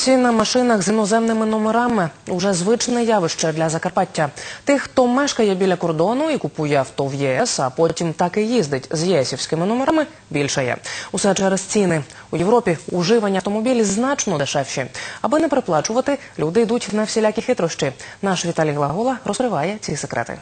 Ці на машинах з іноземними номерами уже звичне явище для Закарпаття. Тих, хто мешкає біля кордону і купує авто в ЄС, а потім так і їздить з єсівськими номерами, більше є. Усе через ціни. У Європі уживані автомобілі значно дешевші. Аби не приплачувати, люди йдуть на всілякі хитрощі. Наш Віталій Глагола розкриває ці секрети.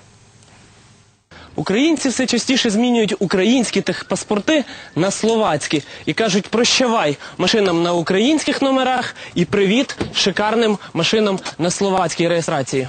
Українці все частіше змінюють українські техпаспорти на словацькі і кажуть прощавай машинам на українських номерах і привіт шикарним машинам на словацькій реєстрації.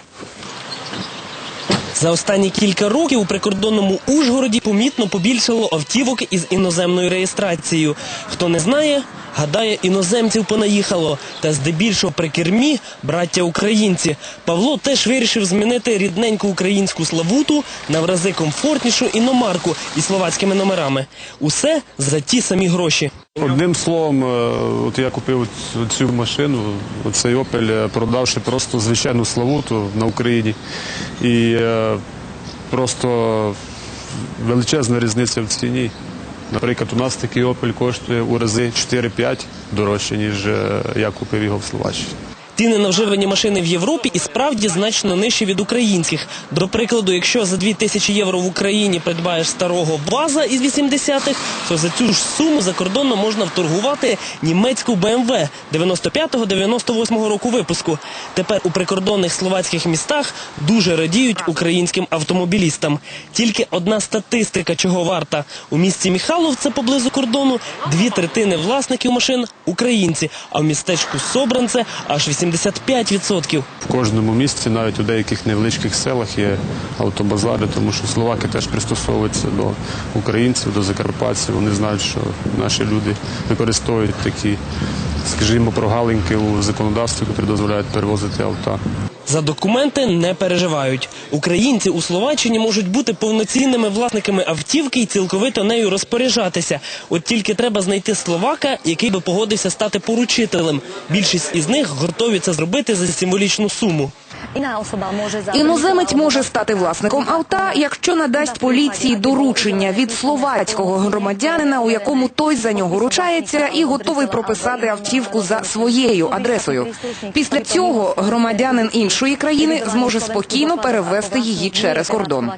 За останні кілька років у прикордонному Ужгороді помітно побільшало автівок із іноземною реєстрацією. Хто не знає, гадає, іноземців понаїхало. Та здебільшого при кермі браття українці. Павло теж вирішив змінити рідненьку українську славуту на врази комфортнішу іномарку із словацькими номерами. Усе за ті самі гроші. Одним словом, е, от я купив цю- машину, цей е, продавши просто звичайну славуту на Україні. І е, просто величезна різниця в ціні. Наприклад, у нас такий опель коштує у рази 4-5 дорожче, ніж е, я купив його в Словаччині. Ціни на вживані машини в Європі і справді значно нижчі від українських. До прикладу, якщо за 2000 євро в Україні придбаєш старого ВАЗа із 80-х, то за цю ж суму за кордоном можна вторгувати німецьку BMW 95-98 року випуску. Тепер у прикордонних словацьких містах дуже радіють українським автомобілістам. Тільки одна статистика чого варта. У місті Міхаловце поблизу кордону дві третини власників машин українці, а в містечку Собранце аж 85%. В кожному місті, навіть у деяких невеличких селах, є автобазари, тому що словаки теж пристосовуються до українців, до закарпатців. Вони знають, що наші люди використовують такі, скажімо, прогалинки у законодавстві, які дозволяють перевозити авто. За документи не переживають. Українці у Словаччині можуть бути повноцінними власниками автівки і цілковито нею розпоряджатися. От тільки треба знайти словака, який би погодився стати поручителем. Більшість із них готові це зробити за символічну суму. Іноземець може стати власником авто, якщо надасть поліції доручення від словацького громадянина, у якому той за нього ручається і готовий прописати автівку за своєю адресою. Після цього громадянин іншої країни зможе спокійно перевести її через кордон.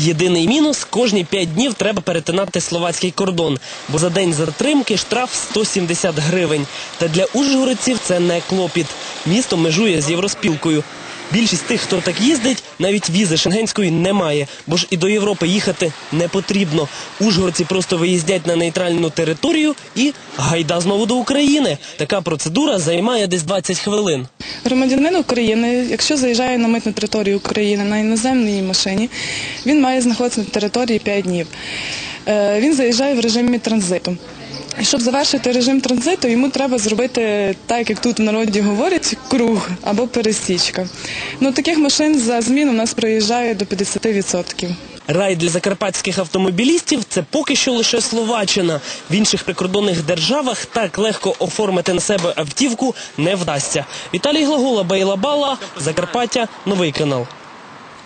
Єдиний мінус кожні 5 днів треба перетинати словацький кордон, бо за день затримки штраф 170 гривень. Та для ужгородців це не клопіт. Місто межує з євроспілкою. Більшість тих, хто так їздить, навіть візи шенгенської немає, бо ж і до Європи їхати не потрібно. Ужгородці просто виїздять на нейтральну територію і гайда знову до України. Така процедура займає десь 20 хвилин. Громадянин України, якщо заїжджає на митну територію України на іноземній машині, він має знаходитися на території 5 днів. Е, Він заїжджає в режимі транзиту. Щоб завершити режим транзиту, йому треба зробити, так як тут в народі говорять, круг або пересічка. Ну, таких машин за зміну у нас проїжджає до 50%. Рай для закарпатських автомобілістів це поки що лише Словаччина. В інших прикордонних державах так легко оформити на себе автівку не вдасться. Віталій Глагола, Бейла Бала, Закарпаття, новий канал.